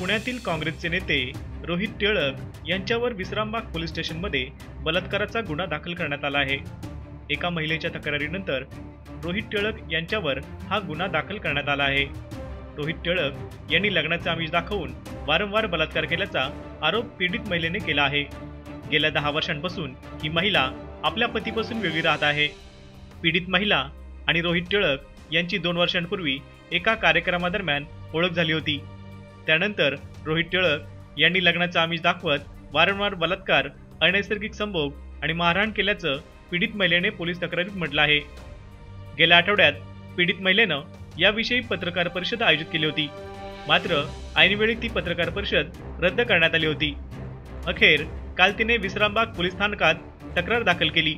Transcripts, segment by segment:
पुण्यातील काँग्रेसचे नेते रोहित टिळक यांच्यावर विश्रामबाग पोलीस स्टेशनमध्ये बलात्काराचा गुन्हा दाखल करण्यात आला आहे. एका महिलेच्या तक्रारीनंतर रोहित टिळक यांच्यावर हा गुन्हा दाखल करण्यात आला आहे. रोहित टिळक यांनी लग्नाचे आमिष दाखवून वारंवार बलात्कार केल्याचा आरोप पीडित महिलेने केला आहे. गेल्या दहा वर्षांपासून ही महिला आपल्या पतीपासून वेगळी राहत आहे. पीडित महिला आणि रोहित टिळक यांची दोन वर्षांपूर्वी एका कार्यक्रमादरम्यान ओळख झाली होती. त्यानंतर रोहित टिळक यांनी लग्नाचा आमिष दाखवत वारंवार बलात्कार अनैसर्गिक संभोग आणि मारहाण केल्याचं पीडित महिलेने पोलीस तक्रारीत म्हटलं आहे. गेल्या आठवड्यात पीडित महिलेनं याविषयी पत्रकार परिषद आयोजित केली होती. मात्र ऐनवेळी ती पत्रकार परिषद रद्द करण्यात आली होती. अखेर काल तिने विश्रामबाग पोलीस स्थानकात तक्रार दाखल केली.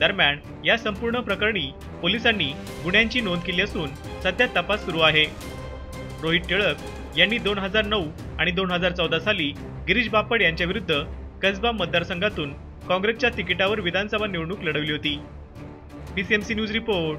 दरम्यान या संपूर्ण प्रकरणी पोलिसांनी गुन्ह्यांची नोंद केली असून सध्या तपास सुरू आहे. रोहित टिळक यांनी दोन हजार नऊ आणि दोन हजार चौदा साली गिरीश बापड यांच्याविरुद्ध कसबा मतदारसंघातून काँग्रेसच्या तिकिटावर विधानसभा निवडणूक लढवली होती. PCMC news report